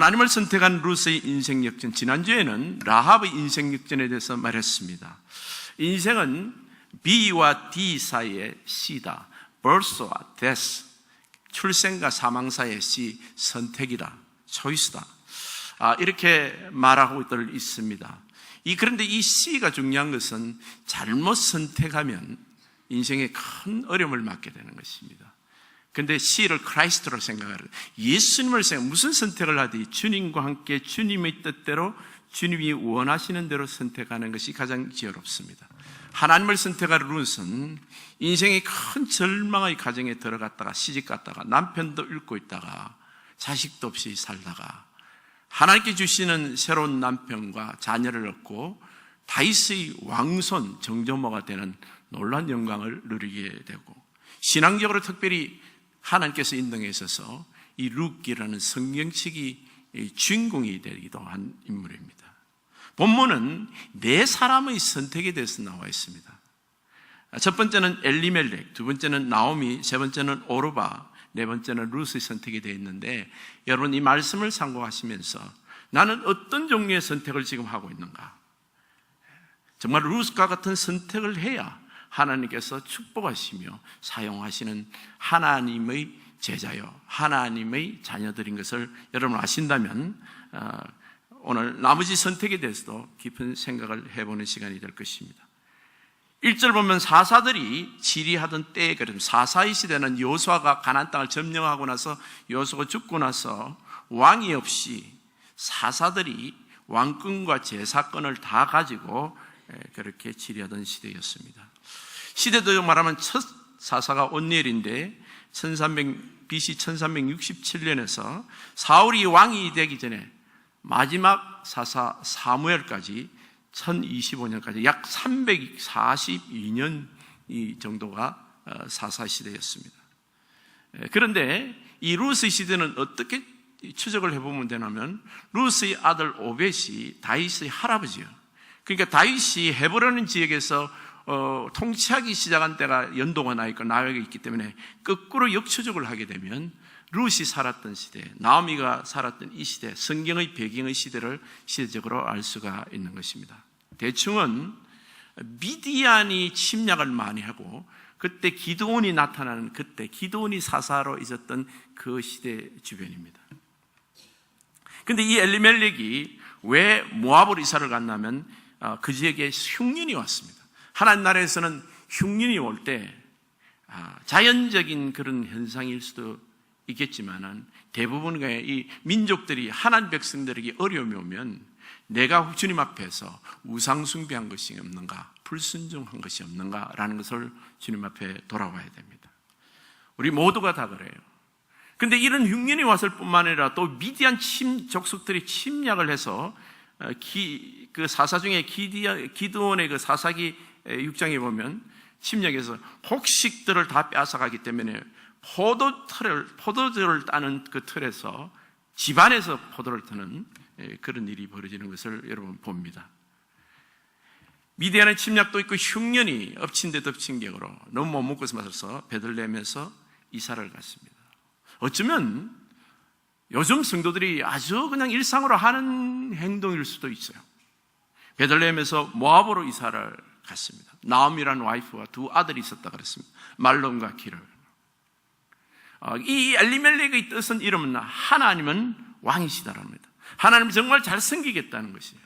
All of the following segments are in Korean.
하나님을 선택한 루스의 인생 역전. 지난주에는 라합의 인생 역전에 대해서 말했습니다. 인생은 B와 D 사이의 C다. birth와 death. 출생과 사망 사이의 C. 선택이다. 초이스다. 아, 이렇게 말하고 들 있습니다. 이, 그런데 이 C가 중요한 것은 잘못 선택하면 인생에 큰 어려움을 맞게 되는 것입니다. 근데 C를 크라이스트로 생각하는 예수님을 생각 무슨 선택을 하든지 주님과 함께 주님의 뜻대로 주님이 원하시는 대로 선택하는 것이 가장 지혜롭습니다. 하나님을 선택할 룬은 인생의 큰 절망의 가정에 들어갔다가 시집 갔다가 남편도 잃고 있다가 자식도 없이 살다가 하나님께 주시는 새로운 남편과 자녀를 얻고 다윗의 왕손 정조모가 되는 놀란 영광을 누리게 되고 신앙적으로 특별히 하나님께서 인도에 있어서 이 룩기라는 성경책이 주인공이 되기도 한 인물입니다. 본문은 네 사람의 선택에 대해서 나와 있습니다. 첫 번째는 엘리멜렉, 두 번째는 나오미, 세 번째는 오르바, 네 번째는 루스의 선택이 되어 있는데 여러분 이 말씀을 상고하시면서 나는 어떤 종류의 선택을 지금 하고 있는가? 정말 루스과 같은 선택을 해야 하나님께서 축복하시며 사용하시는 하나님의 제자요, 하나님의 자녀들인 것을 여러분 아신다면 어, 오늘 나머지 선택에 대해서도 깊은 생각을 해보는 시간이 될 것입니다. 1절 보면 사사들이 지리하던 때에 그럼 사사의 시대는 요수아가 가난 땅을 점령하고 나서 요수가 죽고 나서 왕이 없이 사사들이 왕권과 제사권을 다 가지고 그렇게 지리하던 시대였습니다. 시대도 말하면 첫 사사가 온니엘인데 1300 BC 1367년에서 사울이 왕이 되기 전에 마지막 사사 사무엘까지 1025년까지 약 342년 이 정도가 어, 사사 시대였습니다. 그런데 이 루스의 시대는 어떻게 추적을 해보면 되냐면 루스의 아들 오벳이 다윗의 할아버지요. 그러니까 다윗이 헤브라는 지역에서 어, 통치하기 시작한 때가 연도가 나 있고 나이가 있기 때문에 거꾸로 역추적을 하게 되면 루시 살았던 시대, 나오미가 살았던 이 시대, 성경의 배경의 시대를 시대적으로 알 수가 있는 것입니다. 대충은 미디안이 침략을 많이 하고 그때 기도원이 나타나는 그때 기도원이 사사로 있었던 그 시대 주변입니다. 근데 이 엘리멜렉이 왜 모압으로 이사를 갔냐면 어, 그 지역에 흉년이 왔습니다. 하나님 나라에서는 흉년이 올때 아, 자연적인 그런 현상일 수도 있겠지만은 대부분의 이 민족들이 하나님 백성들에게 어려움이 오면 내가 주님 앞에서 우상 숭배한 것이 없는가, 불순종한 것이 없는가라는 것을 주님 앞에 돌아와야 됩니다. 우리 모두가 다 그래요. 근데 이런 흉년이 왔을 뿐만 아니라 또 미디안 침, 족속들이 침략을 해서 어, 기, 그 사사 중에 기드온의 그 사사기 6장에 보면 침략해서 곡식들을 다 뺏어가기 때문에 포도 틀을, 포도주를 따는 그 틀에서 집안에서 포도를 트는 예, 그런 일이 벌어지는 것을 여러분 봅니다. 미디안의 침략도 있고 흉년이 엎친 데 덮친 격으로 너무 못 먹고 있어서 베들레헴에서 이사를 갔습니다. 어쩌면 요즘 성도들이 아주 그냥 일상으로 하는 행동일 수도 있어요. 베들레헴에서 모압으로 이사를 갔습니다. 나옴이라는 와이프와 두 아들이 있었다 그랬습니다. 말론과 기를. 어, 이 엘리멜렉의 뜻은 이름은 하나님은 왕이시다랍니다. 하나님 정말 잘 섬기겠다는 것이에요.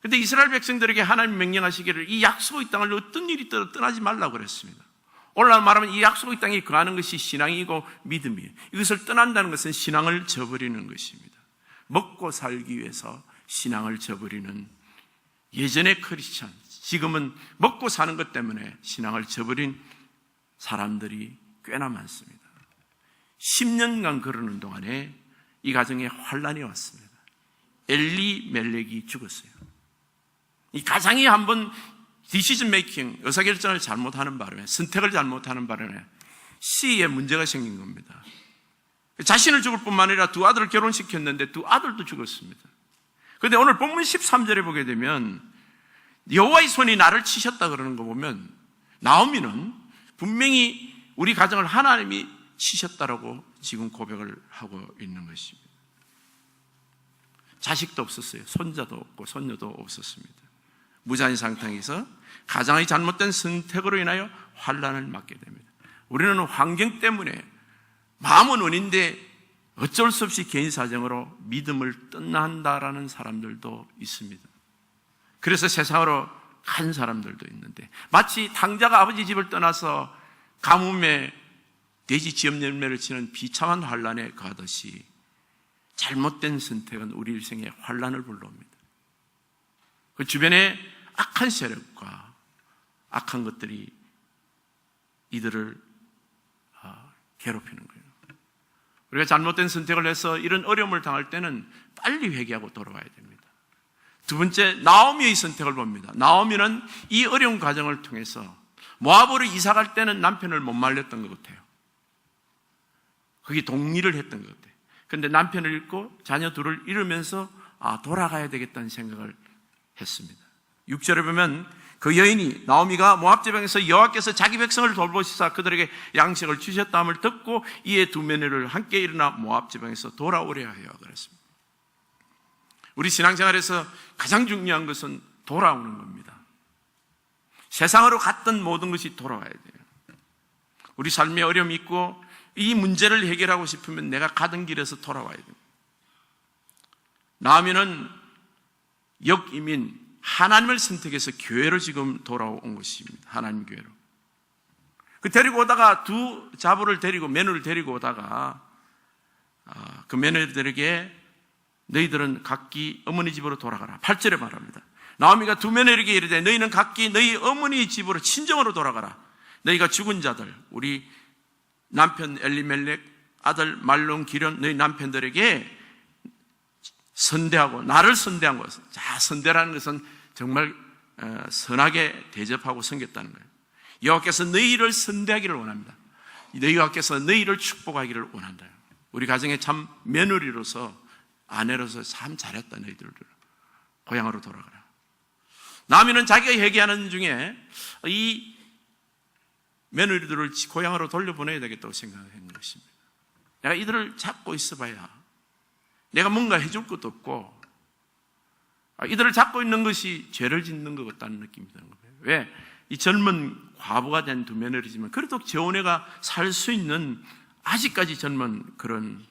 근데 이스라엘 백성들에게 하나님 명령하시기를 이 약속의 땅을 어떤 일이 있더라도 떠나지 말라고 그랬습니다. 오늘날 말하면 이 약속의 땅에 거하는 것이 신앙이고 믿음이에요. 이것을 떠난다는 것은 신앙을 저버리는 것입니다. 먹고 살기 위해서 신앙을 저버리는 예전의 크리스천, 지금은 먹고 사는 것 때문에 신앙을 저버린 사람들이 꽤나 많습니다. 10년간 그러는 동안에 이 가정에 환란이 왔습니다. 엘리 멜렉이 죽었어요. 이 가장이 한번 디시즌 메이킹, 의사결정을 잘못하는 바람에, 선택을 잘못하는 바람에 C에 문제가 생긴 겁니다. 자신을 죽을 뿐만 아니라 두 아들을 결혼시켰는데 두 아들도 죽었습니다. 그런데 오늘 본문 13절에 보게 되면 여호와의 손이 나를 치셨다 그러는 거 보면 나오미는 분명히 우리 가정을 하나님이 치셨다라고 지금 고백을 하고 있는 것입니다. 자식도 없었어요. 손자도 없고 손녀도 없었습니다. 무자인 상태에서 가장의 잘못된 선택으로 인하여 환란을 맞게 됩니다. 우리는 환경 때문에 마음은 원인데 어쩔 수 없이 개인 사정으로 믿음을 떠난다라는 사람들도 있습니다. 그래서 세상으로 간 사람들도 있는데 마치 당자가 아버지 집을 떠나서 가뭄에 돼지 지엽 열매를 치는 비참한 환란에 가듯이 잘못된 선택은 우리 일생에 환란을 불러옵니다. 그 주변에 악한 세력과 악한 것들이 이들을 아, 괴롭히는 거예요. 우리가 잘못된 선택을 해서 이런 어려움을 당할 때는 빨리 회개하고 돌아와야 됩니다. 두 번째, 나오미의 선택을 봅니다. 나오미는 이 어려운 과정을 통해서 모압으로 이사 갈 때는 남편을 못 말렸던 것 같아요. 거기 동의를 했던 것 같아요. 그런데 남편을 잃고 자녀 둘을 잃으면서 아, 돌아가야 되겠다는 생각을 했습니다. 6절에 보면 그 여인이 나오미가 모압 지방에서 여호와께서 자기 백성을 돌보시사 그들에게 양식을 주셨다함을 듣고 이에 두 며느리를 함께 일어나 모압 지방에서 돌아오려 하여 그랬습니다. 우리 신앙생활에서 가장 중요한 것은 돌아오는 겁니다. 세상으로 갔던 모든 것이 돌아와야 돼요. 우리 삶에 어려움이 있고 이 문제를 해결하고 싶으면 내가 가던 길에서 돌아와야 됩니다. 나오미는 역이민 하나님을 선택해서 교회로 지금 돌아온 것입니다. 하나님 교회로. 그 데리고 오다가 두 자부를 데리고 며느를 데리고 오다가 아, 그 며느리들에게 너희들은 각기 어머니 집으로 돌아가라. 8절에 말합니다. 나오미가 두 며느리에게 이르되 너희는 각기 너희 어머니 집으로 친정으로 돌아가라. 너희가 죽은 자들 우리 남편 엘리멜렉 아들 말론 기련 너희 남편들에게 선대하고 나를 선대한 것은 자 선대라는 것은 정말 어, 선하게 대접하고 섬겼다는 거예요. 여호와께서 너희를 선대하기를 원합니다. 여호와께서 너희를 축복하기를 원한다. 우리 가정에 참 며느리로서 아내로서 참 잘했다 너희들 고향으로 돌아가라. 나미는 자기가 얘기하는 중에 이 며느리들을 고향으로 돌려보내야 되겠다고 생각한 것입니다. 내가 이들을 잡고 있어봐야 내가 뭔가 해줄 것도 없고 아, 이들을 잡고 있는 것이 죄를 짓는 것 같다는 느낌이 드는 거예요. 왜? 이 젊은 과부가 된 두 며느리지만 그래도 재혼애가 살 수 있는 아직까지 젊은 그런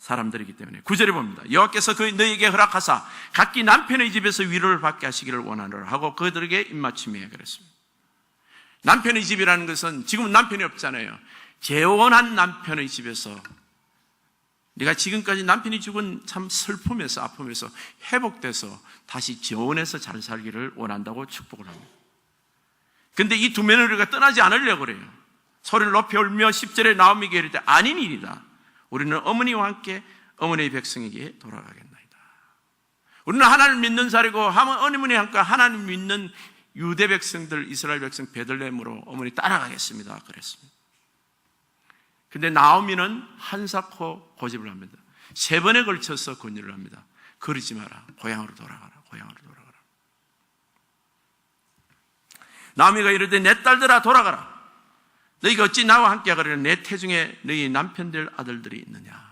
사람들이기 때문에 구절에 봅니다. 여호와께서 그 너에게 허락하사 각기 남편의 집에서 위로를 받게 하시기를 원하노라 하고 그들에게 입맞춤해 그랬습니다. 남편의 집이라는 것은 지금 남편이 없잖아요. 재혼한 남편의 집에서 네가 지금까지 남편이 죽은 참 슬픔에서 아픔에서 회복돼서 다시 재혼해서 잘 살기를 원한다고 축복을 합니다. 근데 이 두 며느리가 떠나지 않으려고 그래요. 소리를 높이 울며 10절에 나오미게 이르되 아닌 일이다. 우리는 어머니와 함께 어머니의 백성에게 돌아가겠나이다. 우리는 하나님 믿는 자리고 어머니 함께 하나님 믿는 유대 백성들 이스라엘 백성 베들레헴으로 어머니 따라가겠습니다. 그랬습니다. 근데 나오미는 한사코 고집을 합니다. 세 번에 걸쳐서 권유를 합니다. 그러지 마라. 고향으로 돌아가라. 고향으로 돌아가라. 나오미가 이르되 내 딸들아 돌아가라. 너희가 어찌 나와 함께 하거라. 내 태중에 너희 남편들 아들들이 있느냐.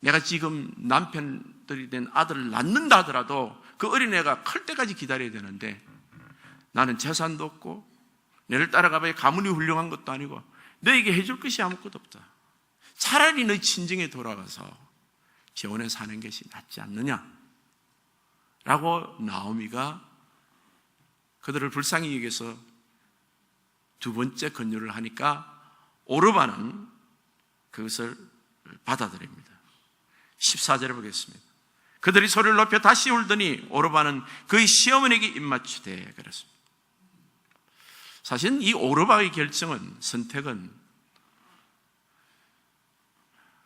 내가 지금 남편들이 된 아들을 낳는다 하더라도 그 어린애가 클 때까지 기다려야 되는데 나는 재산도 없고 너를 따라가봐야 가문이 훌륭한 것도 아니고 너에게 해줄 것이 아무것도 없다. 차라리 너희 친정에 돌아가서 재혼해 사는 것이 낫지 않느냐? 라고 나오미가 그들을 불쌍히 여기서 두 번째 권유를 하니까 오르바는 그것을 받아들입니다. 14절에 보겠습니다. 그들이 소리를 높여 다시 울더니 오르바는 그의 시어머니에게 입맞추되 그랬습니다. 사실 이 오르바의 결정은 선택은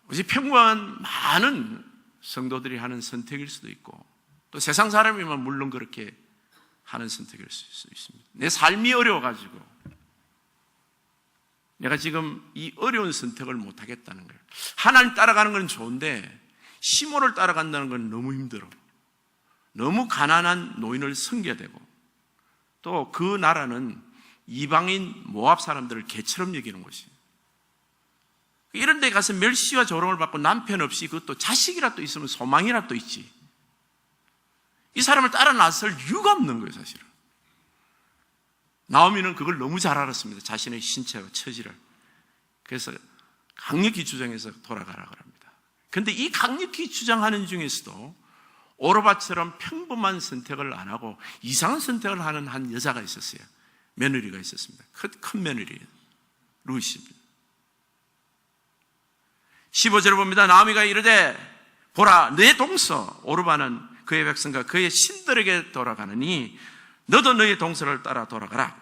우리 평범한 많은 성도들이 하는 선택일 수도 있고 또 세상 사람이면 물론 그렇게 하는 선택일 수 있습니다. 내 삶이 어려워가지고 내가 지금 이 어려운 선택을 못 하겠다는 거예요. 하나님 따라가는 건 좋은데 시모를 따라간다는 건 너무 힘들어. 너무 가난한 노인을 섬겨야 되고 또 그 나라는 이방인 모압 사람들을 개처럼 여기는 것이. 이런 데 가서 멸시와 조롱을 받고 남편 없이 그것도 자식이라도 있으면 소망이라도 있지. 이 사람을 따라 나설 이유가 없는 거예요, 사실은. 나오미는 그걸 너무 잘 알았습니다. 자신의 신체와 처지를. 그래서 강력히 주장해서 돌아가라 그럽니다. 근데 이 강력히 주장하는 중에서도 오로바처럼 평범한 선택을 안 하고 이상한 선택을 하는 한 여자가 있었어요. 며느리가 있었습니다. 큰, 큰 며느리. 루시입니다. 15절을 봅니다. 나오미가 이르되 보라 내 동서 오르바는 그의 백성과 그의 신들에게 돌아가느니 너도 너의 동서를 따라 돌아가라.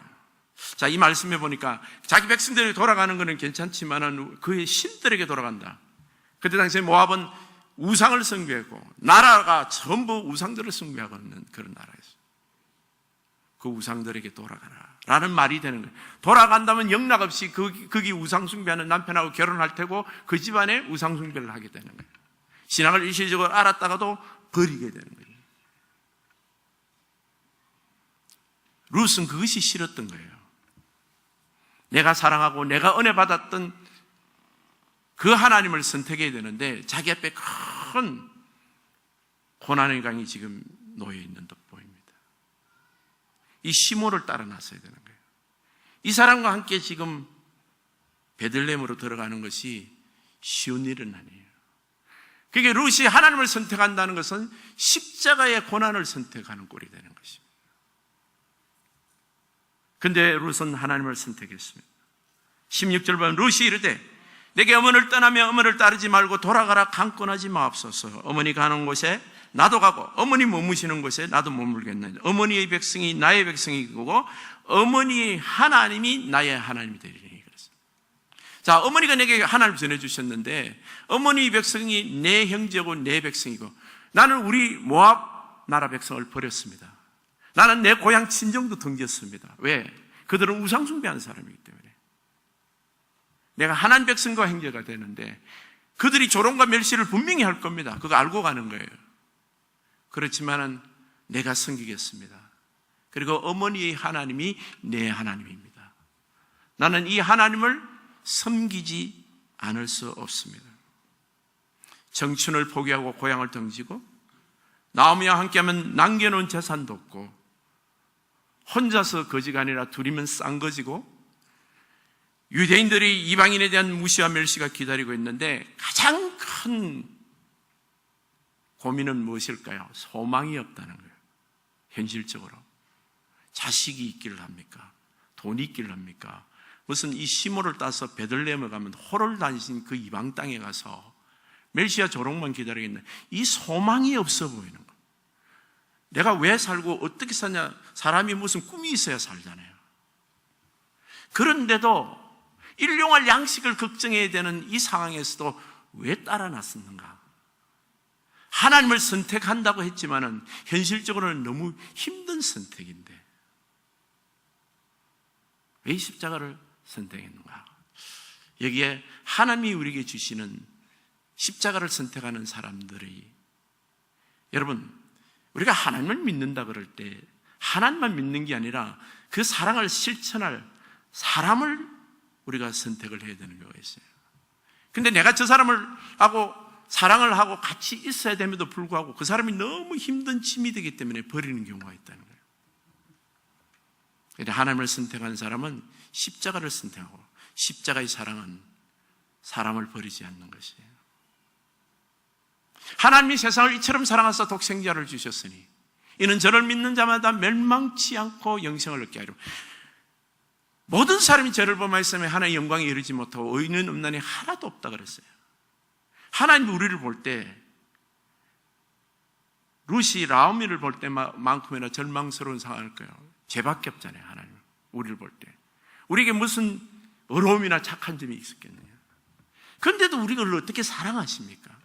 자, 이 말씀해 보니까 자기 백성들이 돌아가는 것은 괜찮지만은 그의 신들에게 돌아간다. 그때 당시에 모압은 우상을 숭배하고 나라가 전부 우상들을 숭배하고 있는 그런 나라였어요. 그 우상들에게 돌아가라. 라는 말이 되는 거예요. 돌아간다면 영락 없이 그, 거기 우상 숭배하는 남편하고 결혼할 테고 그 집안에 우상 숭배를 하게 되는 거예요. 신앙을 일시적으로 알았다가도 버리게 되는 거예요. 룻은 그것이 싫었던 거예요. 내가 사랑하고 내가 은혜 받았던 그 하나님을 선택해야 되는데 자기 앞에 큰 고난의 강이 지금 놓여 있는 듯 보입니다. 이 시모를 따라 나서야 되는 거예요. 이 사람과 함께 지금 베들렘으로 들어가는 것이 쉬운 일은 아니에요. 그게 룻이 하나님을 선택한다는 것은 십자가의 고난을 선택하는 꼴이 되는 것입니다. 근데 룻은 하나님을 선택했습니다. 16절 보면 룻이 이르되 내게 어머니를 떠나며 어머니를 따르지 말고 돌아가라 강권하지 마옵소서. 어머니 가는 곳에 나도 가고 어머니 머무시는 곳에 나도 머물겠나이다. 어머니의 백성이 나의 백성이고 어머니의 하나님이 나의 하나님이 되리니. 자, 어머니가 내게 하나님 전해 주셨는데 어머니 백성이 내 형제고 내 백성이고 나는 우리 모압 나라 백성을 버렸습니다. 나는 내 고향 친정도 등졌습니다. 왜? 그들은 우상 숭배하는 사람이기 때문에. 내가 하나님 백성과 행제가 되는데 그들이 조롱과 멸시를 분명히 할 겁니다. 그거 알고 가는 거예요. 그렇지만은 내가 섬기겠습니다. 그리고 어머니의 하나님이 내 하나님입니다. 나는 이 하나님을 섬기지 않을 수 없습니다. 정춘을 포기하고 고향을 등지고 나오미와 함께하면 남겨놓은 재산도 없고 혼자서 거지가 아니라 둘이면 싼 거지고 유대인들이 이방인에 대한 무시와 멸시가 기다리고 있는데 가장 큰 고민은 무엇일까요? 소망이 없다는 거예요. 현실적으로. 자식이 있기를 합니까? 돈이 있기를 합니까? 무슨 이 시모를 따서 베들레헴에 가면 호를 다니신 그 이방 땅에 가서 멜시아 조롱만 기다리겠네. 이 소망이 없어 보이는 거예요. 내가 왜 살고 어떻게 사냐? 사람이 무슨 꿈이 있어야 살잖아요. 그런데도 일용할 양식을 걱정해야 되는 이 상황에서도 왜 따라 났었는가? 하나님을 선택한다고 했지만은 현실적으로는 너무 힘든 선택인데 왜 십자가를 선택했는가? 여기에 하나님이 우리에게 주시는 십자가를 선택하는 사람들이 여러분 우리가 하나님을 믿는다 그럴 때 하나님만 믿는 게 아니라 그 사랑을 실천할 사람을 우리가 선택을 해야 되는 경우가 있어요. 근데 내가 저 사람을 하고 사랑을 하고 같이 있어야 됨에도 불구하고 그 사람이 너무 힘든 짐이 되기 때문에 버리는 경우가 있다는 거예요. 그런데 하나님을 선택한 사람은 십자가를 선택하고 십자가의 사랑은 사람을 버리지 않는 것이에요. 하나님이 세상을 이처럼 사랑하사 독생자를 주셨으니 이는 저를 믿는 자마다 멸망치 않고 영생을 얻게 하려. 모든 사람이 저를 범하였으면 하나의 영광에 이르지 못하고 의는 없나니 하나도 없다 그랬어요. 하나님 우리를 볼 때 루시 라오미를 볼 때만큼이나 절망스러운 상황일 거예요. 죄밖에 없잖아요, 하나님. 우리를 볼 때. 우리에게 무슨 어려움이나 착한 점이 있었겠느냐. 그런데도 우리를 어떻게 사랑하십니까?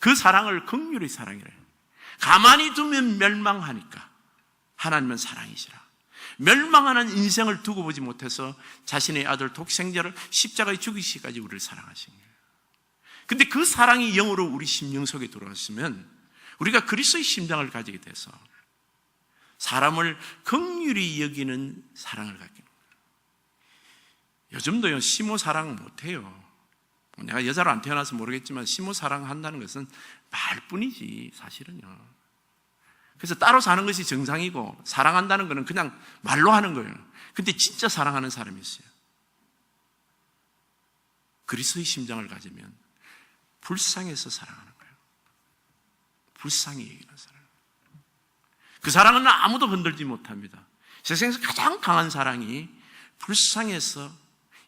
그 사랑을 극률의 사랑이래요. 가만히 두면 멸망하니까 하나님은 사랑이시라. 멸망하는 인생을 두고 보지 못해서 자신의 아들 독생자를 십자가에 죽이시기까지 우리를 사랑하신 거예요. 근데 그 사랑이 영으로 우리 심령 속에 들어왔으면 우리가 그리스도의 심장을 가지게 돼서 사람을 극률히 여기는 사랑을 갖게 됩니다. 요즘도요, 시모 사랑 못해요. 내가 여자로 안 태어나서 모르겠지만 시모 사랑한다는 것은 말뿐이지, 사실은요. 그래서 따로 사는 것이 정상이고 사랑한다는 것은 그냥 말로 하는 거예요. 근데 진짜 사랑하는 사람이 있어요. 그리스도의 심장을 가지면 불쌍해서 사랑하는 거예요. 불쌍히 여기는 사랑. 그 사랑은 아무도 건들지 못합니다. 세상에서 가장 강한 사랑이 불쌍해서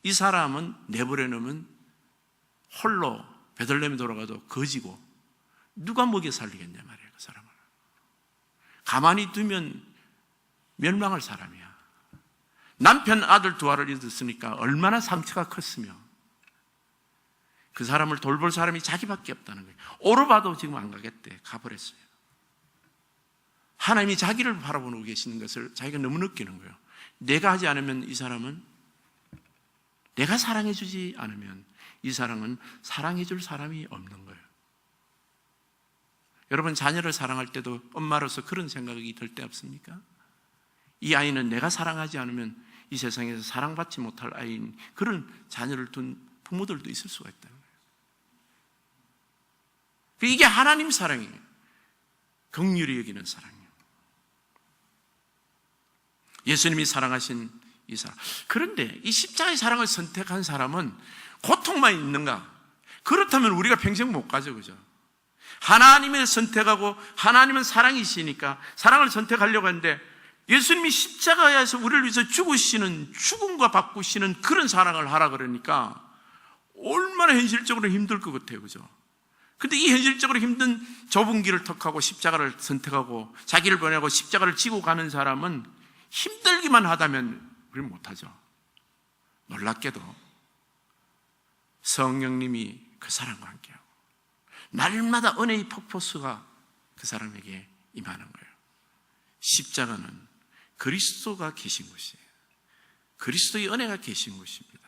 이 사람은 내버려 놓으면 홀로 베들레헴에 돌아가도 거지고 누가 먹여 살리겠냐 말이에요. 그 사람을. 가만히 두면 멸망할 사람이야. 남편 아들 두 알을 잃었으니까 얼마나 상처가 컸으며 그 사람을 돌볼 사람이 자기밖에 없다는 거예요. 오르봐도 지금 안 가겠대. 가버렸어요. 하나님이 자기를 바라보고 계시는 것을 자기가 너무 느끼는 거예요. 내가 하지 않으면 이 사람은 내가 사랑해주지 않으면 이 사람은 사랑해 줄 사람이 없는 거예요. 여러분 자녀를 사랑할 때도 엄마로서 그런 생각이 들 때 없습니까? 이 아이는 내가 사랑하지 않으면 이 세상에서 사랑받지 못할 아이인 그런 자녀를 둔 부모들도 있을 수가 있다는 거예요. 이게 하나님 사랑이에요. 긍휼히 여기는 사랑이에요. 예수님이 사랑하신 이 사람. 그런데 이 십자가의 사랑을 선택한 사람은 고통만 있는가? 그렇다면 우리가 평생 못 가죠, 그죠? 하나님을 선택하고 하나님은 사랑이시니까 사랑을 선택하려고 하는데 예수님이 십자가에서 우리를 위해서 죽으시는 죽음과 바꾸시는 그런 사랑을 하라 그러니까 얼마나 현실적으로 힘들 것 같아요, 그죠? 근데 이 현실적으로 힘든 좁은 길을 턱하고 십자가를 선택하고 자기를 보내고 십자가를 지고 가는 사람은 힘들기만 하다면 우리는 못하죠. 놀랍게도 성령님이 그 사람과 함께하고 날마다 은혜의 폭포수가 그 사람에게 임하는 거예요. 십자가는 그리스도가 계신 곳이에요. 그리스도의 은혜가 계신 곳입니다.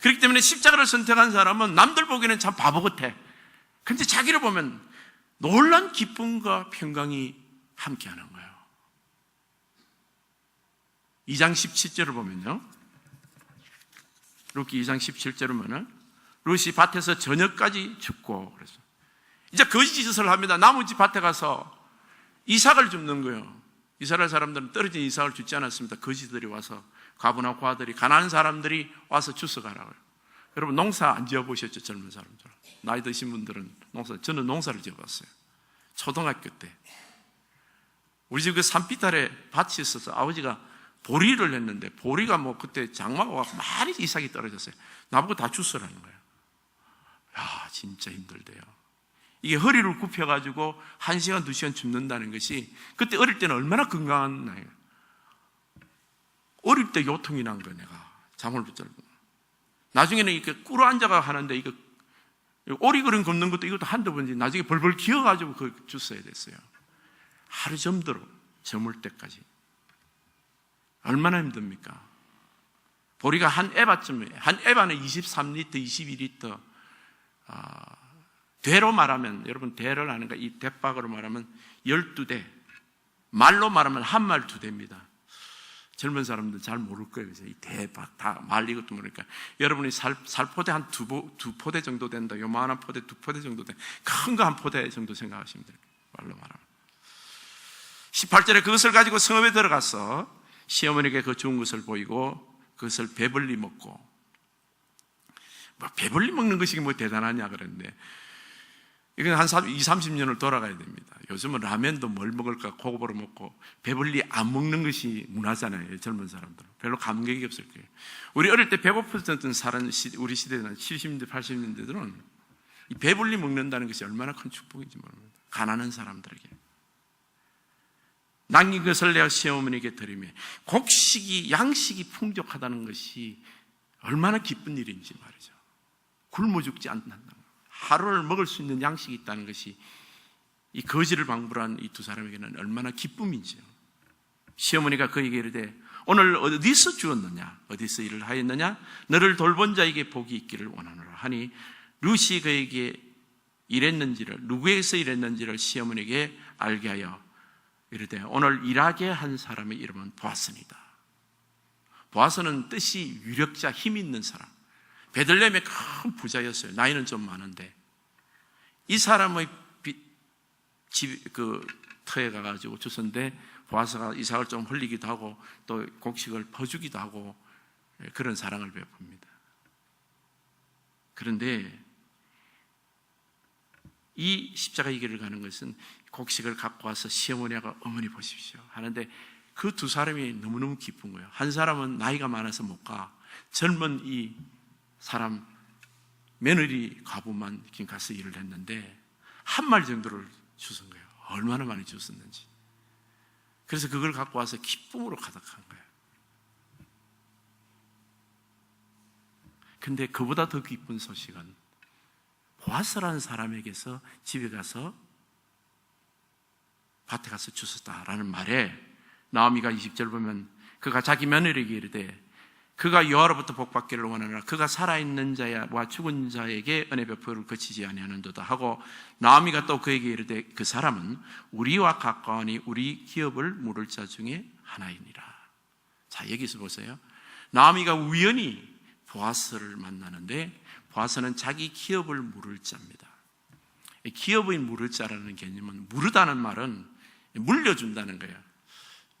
그렇기 때문에 십자가를 선택한 사람은 남들 보기에는 참 바보 같아. 근데 자기를 보면 놀란 기쁨과 평강이 함께하는 거예요. 2장 17절을 보면요. 루키 2장 17절을 보면 루시 밭에서 저녁까지 죽고 그래서 이제 거짓짓을 합니다. 나무집 밭에 가서 이삭을 줍는 거예요. 이스라엘 사람들은 떨어진 이삭을 주지 않았습니다. 거지들이 와서 과부나 과들이 가난한 사람들이 와서 주워가라고요. 여러분 농사 안 지어보셨죠? 젊은 사람들. 나이 드신 분들은 농사, 저는 농사를 지어봤어요. 초등학교 때. 우리 집 그 산비탈에 밭이 있어서 아버지가 보리를 했는데 보리가 뭐 그때 장마가 와서 많이 이삭이 떨어졌어요. 나보고 다 주스라는 거예요. 야, 진짜 힘들대요. 이게 허리를 굽혀가지고 한 시간, 두 시간 줍는다는 것이 그때 어릴 때는 얼마나 건강한 나이에요. 어릴 때 요통이 난 거예요, 내가. 잠을 붙잡고. 나중에는 이렇게 꿇어 앉아가 하는데 이거 오리그름 걷는 것도 이것도 한두 번지 나중에 벌벌 기어가지고 그 주어야 됐어요. 하루 점들어 저물 때까지. 얼마나 힘듭니까? 보리가 한 에바쯤에, 한 에바는 23리터, 22리터, 아, 대로 말하면, 여러분 대를 아는가? 이 대박으로 말하면 12대, 말로 말하면 한 말 두 대입니다. 젊은 사람들 잘 모를 거예요. 그래서 이 대박, 다 말 이것도 모르니까. 여러분이 살, 살포대 한 두, 두 포대 정도 된다. 요만한 포대 두 포대 정도 된, 큰 거 한 포대 정도 생각하시면 돼요. 말로 말하면. 18절에 그것을 가지고 성읍에 들어가서 시어머니에게 그 좋은 것을 보이고 그것을 배불리 먹고 뭐 배불리 먹는 것이 뭐 대단하냐 그랬는데 이건 한 2, 30년을 돌아가야 됩니다. 요즘은 라면도 뭘 먹을까 고급으로 먹고 배불리 안 먹는 것이 문화잖아요. 젊은 사람들은. 별로 감격이 없을 거예요. 우리 어릴 때 배고프던 사람, 우리 시대는 70년대, 80년대들은 배불리 먹는다는 것이 얼마나 큰 축복인지 모릅니다. 가난한 사람들에게. 남긴 것을 내가 시어머니에게 드리며 곡식이 양식이 풍족하다는 것이 얼마나 기쁜 일인지 말이죠. 굶어 죽지 않는다. 하루를 먹을 수 있는 양식이 있다는 것이 이 거지를 방불한 이 두 사람에게는 얼마나 기쁨인지요. 시어머니가 그에게 이르되 오늘 어디서 주었느냐? 어디서 일을 하였느냐? 너를 돌본 자에게 복이 있기를 원하노라 하니 루시 그에게 일했는지를 누구에게서 일했는지를 시어머니에게 알게 하여 이르되 오늘 일하게 한 사람의 이름은 보아스니다. 보아스는 뜻이 유력자, 힘 있는 사람. 베들렘의 큰 부자였어요. 나이는 좀 많은데 이 사람의 집, 그 터에 가가지고 주선데 보아스가 이삭을 좀 흘리기도 하고 또 곡식을 퍼주기도 하고 예, 그런 사랑을 베풉니다. 그런데 이 십자가 의 길을 가는 것은 곡식을 갖고 와서 시어머니가 어머니 보십시오 하는데 그 두 사람이 너무너무 기쁜 거예요. 한 사람은 나이가 많아서 못 가. 젊은 이 사람 며느리 과부만 긴 가서 일을 했는데 한 마리 정도를 주신 거예요. 얼마나 많이 주었는지. 그래서 그걸 갖고 와서 기쁨으로 가득한 거예요. 근데 그보다 더 기쁜 소식은 보아스라는 사람에게서 집에 가서 밭에 가서 주셨다라는 말에 나오미가 20절 보면 그가 자기 며느리에게 이르되 그가 여호와로부터 복받기를 원하노라 그가 살아있는 자와 죽은 자에게 은혜 베풀을 거치지 아니하는도다 하고 나오미가 또 그에게 이르되 그 사람은 우리와 가까우니 우리 기업을 물을 자 중에 하나이니라. 자 여기서 보세요. 나오미가 우연히 보아스를 만나는데 보아스는 자기 기업을 물을 자입니다. 기업의 물을 자라는 개념은 물으다는 말은 물려준다는 거예요.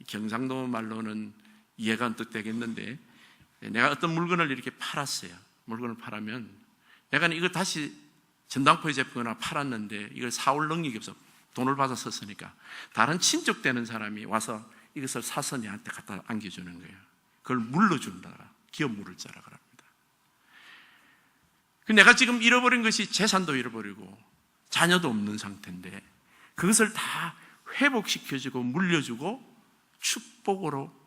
경상도 말로는 이해가 언뜻 되겠는데 내가 어떤 물건을 이렇게 팔았어요. 물건을 팔으면 내가 이거 다시 전당포에 제품거나 팔았는데 이걸 사올 능력이 없어. 돈을 받아 썼으니까 다른 친족 되는 사람이 와서 이것을 사서 내한테 갖다 안겨주는 거예요. 그걸 물러준다. 기업 물을 자라 그럽니다. 그 내가 지금 잃어버린 것이 재산도 잃어버리고 자녀도 없는 상태인데 그것을 다 회복시켜주고 물려주고 축복으로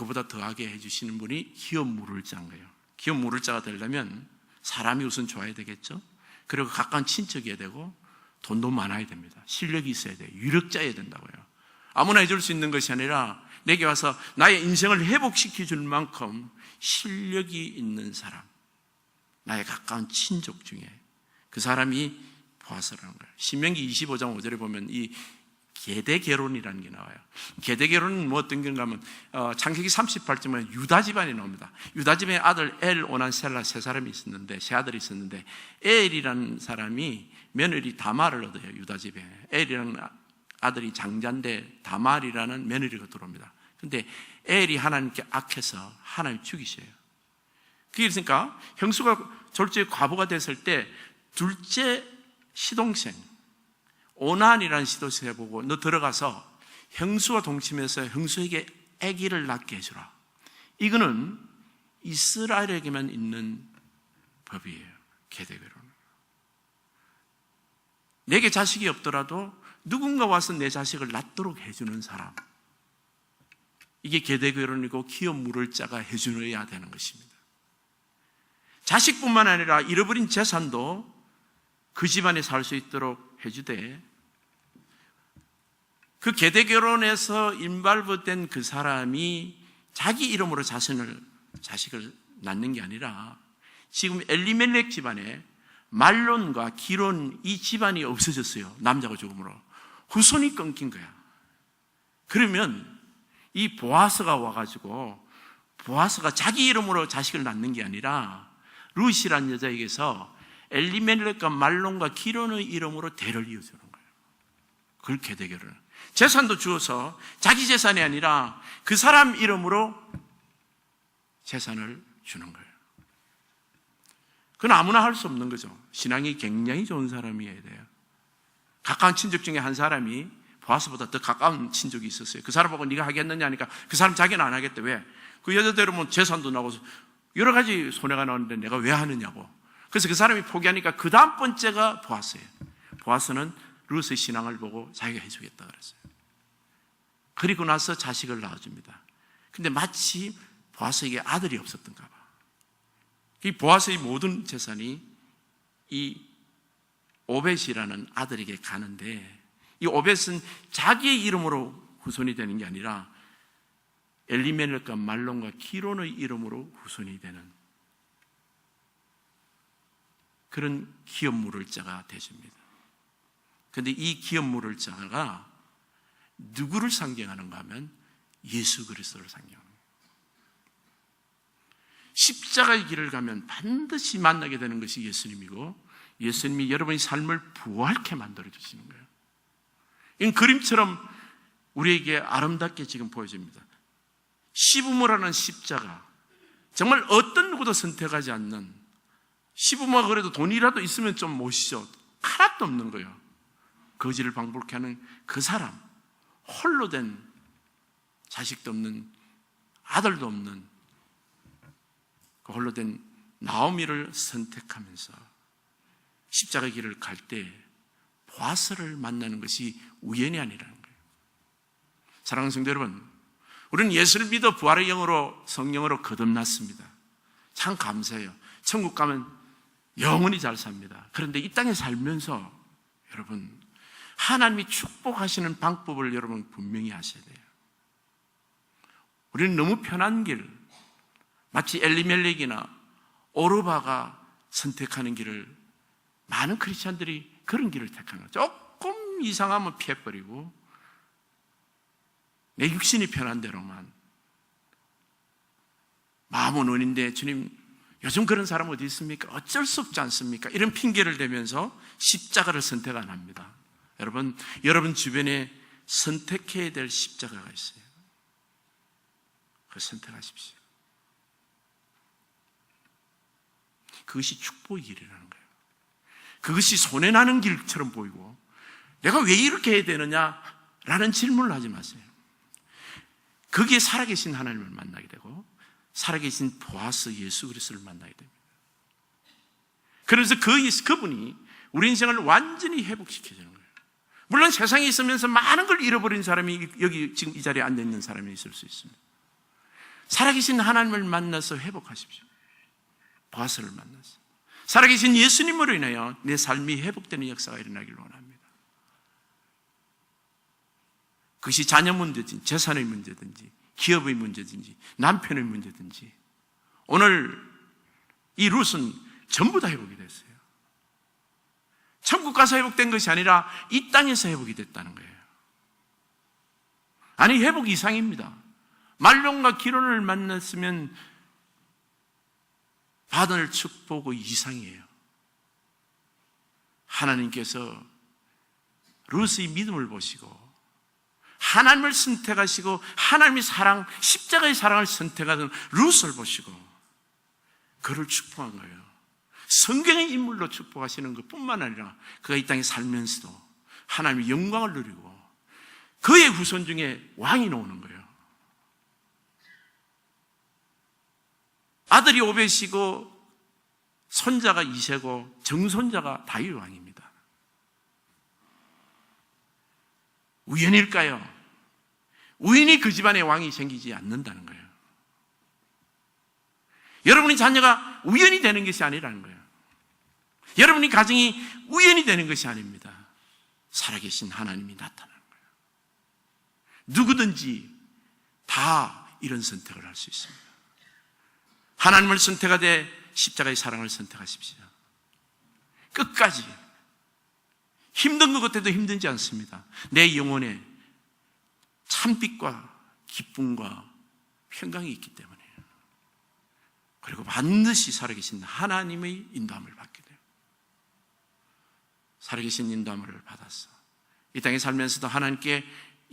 그보다 더하게 해주시는 분이 기업 물을 자인 거예요. 기업 물을 자가 되려면 사람이 우선 좋아야 되겠죠. 그리고 가까운 친척이어야 되고 돈도 많아야 됩니다. 실력이 있어야 돼요. 유력자여야 된다고요. 아무나 해줄 수 있는 것이 아니라 내게 와서 나의 인생을 회복시켜 줄 만큼 실력이 있는 사람, 나의 가까운 친족 중에 그 사람이 보아서라는 거예요. 신명기 25장 5절에 보면 이 계대 결혼이라는 게 나와요. 계대 결혼은 뭐 어떤 건가 하면 어, 창세기 38장에 유다 집안이 나옵니다. 유다 집안에 아들 엘, 오난, 셀라 세 사람이 있었는데 세 아들이 있었는데 엘이라는 사람이 며느리 다말을 얻어요. 유다 집에 엘이라는 아들이 장자인데 다말이라는 며느리가 들어옵니다. 근데 엘이 하나님께 악해서 하나님 죽이셔요. 그게 있으니까 형수가 졸지에 과부가 됐을 때 둘째 시동생 오난이라는 시도를 해보고 너 들어가서 형수와 동침해서 형수에게 아기를 낳게 해주라. 이거는 이스라엘에게만 있는 법이에요. 계대결혼. 내게 자식이 없더라도 누군가 와서 내 자식을 낳도록 해주는 사람. 이게 계대결혼이고 기업 물을 자가 해주어야 되는 것입니다. 자식뿐만 아니라 잃어버린 재산도 그 집안에 살 수 있도록 해주되 그 계대 결혼에서 인발부된 그 사람이 자기 이름으로 자신을 자식을 낳는 게 아니라 지금 엘리멜렉 집안에 말론과 기론 이 집안이 없어졌어요. 남자가 죽음으로 후손이 끊긴 거야. 그러면 이 보아스가 와가지고 보아스가 자기 이름으로 자식을 낳는 게 아니라 루시란 여자에게서 엘리멜렉과 말론과 기론의 이름으로 대를 이어주는 거예요. 그걸 계대결을. 재산도 주어서 자기 재산이 아니라 그 사람 이름으로 재산을 주는 거예요. 그건 아무나 할 수 없는 거죠. 신앙이 굉장히 좋은 사람이어야 돼요. 가까운 친족 중에 한 사람이 보아스보다 더 가까운 친족이 있었어요. 그 사람 보고 네가 하겠느냐 하니까 그 사람 자기는 안 하겠대. 왜? 그 여자대로 뭐 재산도 나고 여러 가지 손해가 나오는데 내가 왜 하느냐고. 그래서 그 사람이 포기하니까 그 다음 번째가 보아스예요. 보아스는 루스의 신앙을 보고 자기가 해주겠다 그랬어요. 그리고 나서 자식을 낳아줍니다. 근데 마치 보아스에게 아들이 없었던가 봐. 이 보아스의 모든 재산이 이 오벳이라는 아들에게 가는데 이 오벳은 자기의 이름으로 후손이 되는 게 아니라 엘리멜렉과 말론과 기론의 이름으로 후손이 되는 그런 기업 물을 자가 되십니다. 그런데 이 기업 물을 자가 누구를 상징하는가 하면 예수 그리스도를 거예요. 십자가의 길을 가면 반드시 만나게 되는 것이 예수님이고 예수님이 여러분의 삶을 부활케 만들어 주시는 거예요. 이 그림처럼 우리에게 아름답게 지금 보여집니다. 시부모라는 십자가. 정말 어떤 누구도 선택하지 않는 시부모가 그래도 돈이라도 있으면 좀 모시죠. 하나도 없는 거예요. 거지를 방불케 하는 그 사람. 홀로 된 자식도 없는 아들도 없는 그 홀로 된 나오미를 선택하면서 십자가 길을 갈 때 보아스를 만나는 것이 우연이 아니라는 거예요. 사랑하는 성도 여러분, 우리는 예수를 믿어 부활의 영으로 성령으로 거듭났습니다. 참 감사해요. 천국 가면 영원히 잘 삽니다. 그런데 이 땅에 살면서 여러분 하나님이 축복하시는 방법을 여러분 분명히 아셔야 돼요. 우리는 너무 편한 길, 마치 엘리멜렉이나 오르바가 선택하는 길을 많은 크리스천들이 그런 길을 택하는 거예요. 조금 이상하면 피해버리고 내 육신이 편한 대로만 마음은 원인데 주님 요즘 그런 사람 어디 있습니까? 어쩔 수 없지 않습니까? 이런 핑계를 대면서 십자가를 선택 안 합니다. 여러분, 여러분 주변에 선택해야 될 십자가가 있어요. 그 선택하십시오. 그것이 축복의 길이라는 거예요. 그것이 손해나는 길처럼 보이고, 내가 왜 이렇게 해야 되느냐? 라는 질문을 하지 마세요. 거기에 살아계신 하나님을 만나게 되고, 살아계신 보아스 예수 그리스도를 만나게 됩니다. 그래서 그, 그분이 우리 인생을 완전히 회복시켜주는. 물론 세상에 있으면서 많은 걸 잃어버린 사람이 여기 지금 이 자리에 앉아 있는 사람이 있을 수 있습니다. 살아계신 하나님을 만나서 회복하십시오. 보아스를 만나서. 살아계신 예수님으로 인하여 내 삶이 회복되는 역사가 일어나길 원합니다. 그것이 자녀 문제든지, 재산의 문제든지, 기업의 문제든지, 남편의 문제든지, 오늘 이 룻은 전부 다 회복이 됐어요. 천국 가서 회복된 것이 아니라 이 땅에서 회복이 됐다는 거예요. 아니, 회복 이상입니다. 말론과 기론을 만났으면 받을 축복의 이상이에요. 하나님께서 루스의 믿음을 보시고 하나님을 선택하시고 하나님의 사랑, 십자가의 사랑을 선택하던 루스를 보시고 그를 축복한 거예요. 성경의 인물로 축복하시는 것 뿐만 아니라 그가 이 땅에 살면서도 하나님의 영광을 누리고 그의 후손 중에 왕이 나오는 거예요. 아들이 오벳이고 손자가 이세고 정손자가 다윗 왕입니다. 우연일까요? 우연히 그 집안에 왕이 생기지 않는다는 거예요. 여러분의 자녀가 우연히 되는 것이 아니라는 거예요. 여러분의 가정이 우연히 되는 것이 아닙니다. 살아계신 하나님이 나타나는 거예요. 누구든지 다 이런 선택을 할 수 있습니다. 하나님을 선택하되 십자가의 사랑을 선택하십시오. 끝까지. 힘든 것 같아도 힘들지 않습니다. 내 영혼에 참빛과 기쁨과 평강이 있기 때문에. 그리고 반드시 살아계신 하나님의 인도함을 돼요. 살아계신 인도함을 받았어. 이 땅에 살면서도 하나님께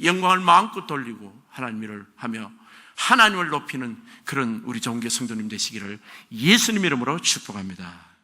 영광을 마음껏 돌리고 하나님을 하며 하나님을 높이는 그런 우리 종교 성도님 되시기를 예수님 이름으로 축복합니다.